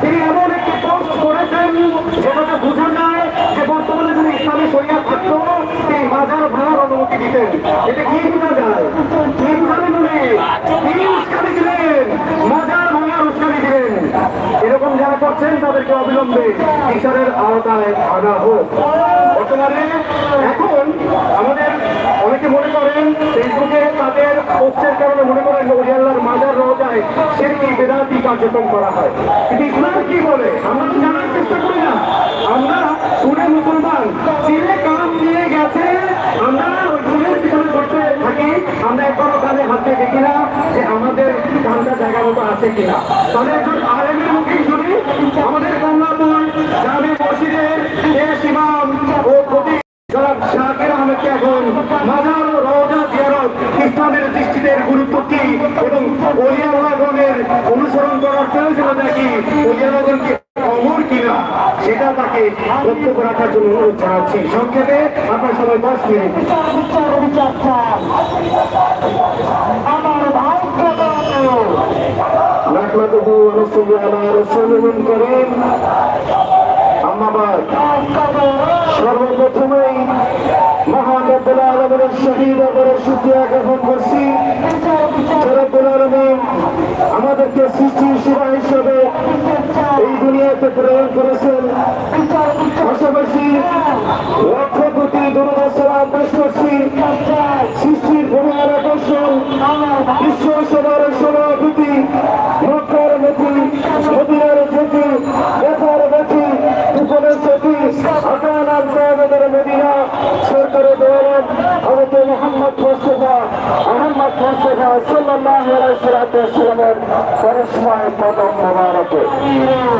তিনি এমন একটি করেছেন যে বর্তমানে যদি ইসলামী থাকতো তিনি অনুমতি দিতেন। এটা কি বোঝা যায়? বলে তিনি উস্কানি দিলেন, মাজার ভাঙার উস্কানি দিলেন। এরকম যারা করছেন, তাদেরকে অবিলম্বে বিচারের আওতায় আনা হোক। বর্তমানে এখন আমাদের মনে করেন ফেসবুকে তাদের পোস্টের কারণে মনে করেন ওরিয়াল্লার মাজার রোজায় সেটি বেদাতি কার্যক্রম করা হয়। কিন্তু ইসলাম কি বলে? আমরা জানার চেষ্টা করি না। আমরা সুরে মুসলমান চিনে কাম নিয়ে গেছে। আমরা ওই চুলের পিছনে করতে থাকি। আমরা একবারও কানে হাতে দেখি না যে আমাদের কানটা জায়গা মতো আছে কিনা। তাহলে একজন আলেমের মুখে শুনি, আমাদের কমলাপুর জামে মসজিদের শেষ ইমাম ও প্রতি শাকির আহমেদকে এখন মাজার এবং ওলিয়াগণের অনুসরণ করার কি অমর কিনা? সেটা তাকে প্রত্যক্ষ রাখার জন্য অনুরোধ জানাচ্ছি। সংক্ষেপে আপনার দশ মিনিট। আমার নাকলাদু আলাইহি আলা রাসূলিন করিম। আমাবাদ সর্বপ্রথমেই শহীদ ও শুকরিয়া আমাদেরকে সৃষ্টি সেবা হিসেবে এই দুনিয়াতে প্রেরণ করেছেন। পাশাপাশি লক্ষ কোটি দুর্বসরা পেশ করছি সাল্লামের পরসময় প্রথম মোবারকে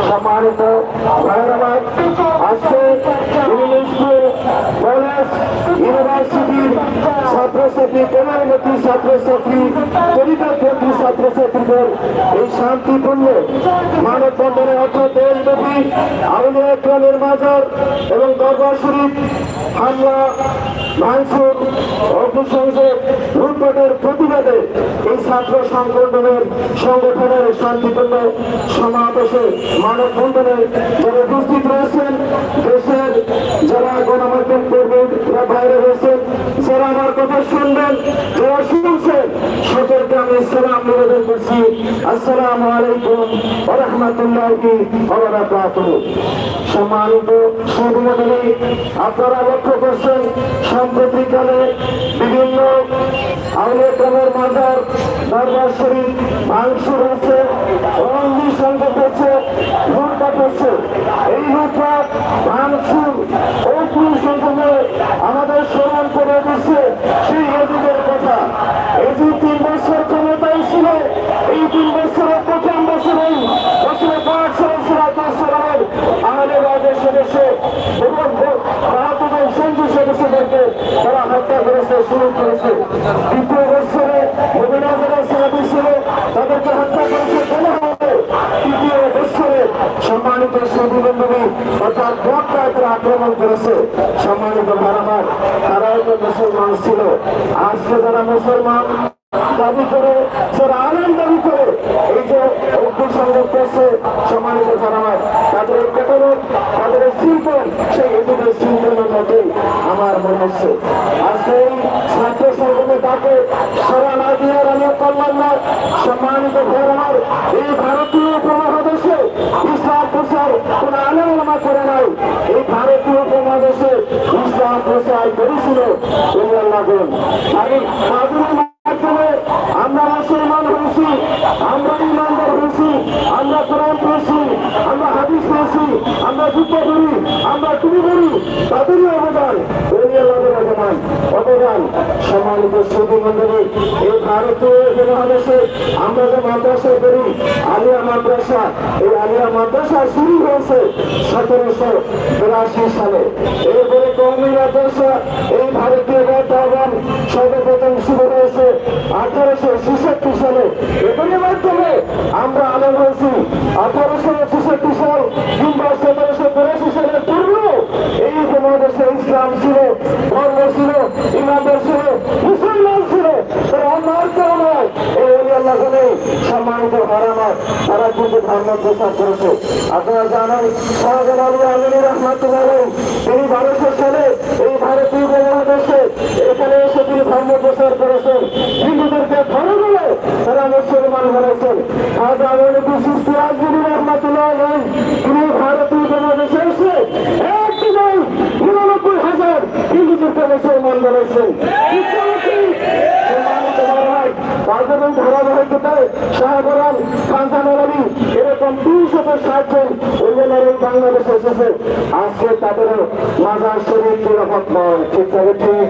সম্মানিত ভাইরাবাদ আজকে ছাত্রছাত্রী কর্মমতী ছাত্রছাত্রী মাজার এবং দরবার শরীফ, হামলা ভাঙচুর অগ্নিসংযোগ, লুটপাটের প্রতিবাদে এই ছাত্র সংগঠনের সংগঠনের শান্তিপূর্ণ সমাবেশে মানববন্ধনে যারা উপস্থিত রয়েছেন, দেশের যারা গণমাধ্যম কর্মী বাইরে রয়েছেন, যারা আমার কথা শুনবেন, যারা শুনছেন, সকলকে আমি সালাম নিবেদন করছি। আলাইকুম রহমতুল্লাহি সম্মানিত আপনারা লক্ষ্য করছেন বিভিন্ন আউলেকামের মাজার দরবার শরীফ ভাঙচুর হচ্ছে সেই এদিকের কথা। এই যে তিন বছর ক্ষমতায় ছিল, এই তিন বছরের প্রথম বছরেই বছরে পাঁচ সালের আমাদের রাজ্যের সদস্য সম্মানিত সুদীবন্ধনী অর্থাৎ মক্কায় তারা আক্রমণ করেছে। সম্মানিত ভারাবার তারাও তো মুসলমান ছিল। আজকে যারা মুসলমান দাবি করে, যারা আনন্দ দাবি করে, এই যে করছে সম্মানিত তাদের তাদের সিম্পল সেই এদিকে সিম্পলের মধ্যেই আমার মনে হচ্ছে। আজকে এই ছাত্র সংগঠনে তাকে সারা না করলাম সম্মানিত এই ভারতীয় মাদুরী মাধ্যমে আমরা মুসলমান হয়েছি, আমরা ইমানদার হয়েছি, আমরা কোরআন পড়েছি, আমরা হাদিস পড়েছি, আমরা যুদ্ধ করি, আমরা টুপি করি তাদেরই অবদান। ওলিয়াল্লাহের অবদান অবদান। সম্মানিত সুদী মন্ডলী এই ভারতীয় উপমহাদেশে আমরা যে মাদ্রাসা করি আলিয়া মাদ্রাসা, এই আলিয়া মাদ্রাসা শুরু হয়েছে সতেরোশো বিরাশি সালে। এরপরে কৌমি এই ভারতীয় আঠারোশো ছেষট্টি সালে মাধ্যমে আমরা হয়েছি। আঠারোশো ছেষট্টি সাল কিংবা সতেরোশো বিরাশি সালের এই উপমহাদেশে ইসলাম ছিল, ধর্ম ছিল ছিল, মুসলমান ছিল। এই আপনারা জানেন আলী তিনি এই ভারতীয় এখানে এসে তিনি ধর্ম প্রচার হিন্দুদেরকে মুসলমান বলেছেন পাঁচজন ধারাবাহিকতায় শাহবরান খানজান আলী এরকম দুইশত ষাট জন ওইজনের এই বাংলাদেশে এসেছে। আজকে তাদের মাজার শরীর নিরাপদ নয়। ঠিক আছে, ঠিক।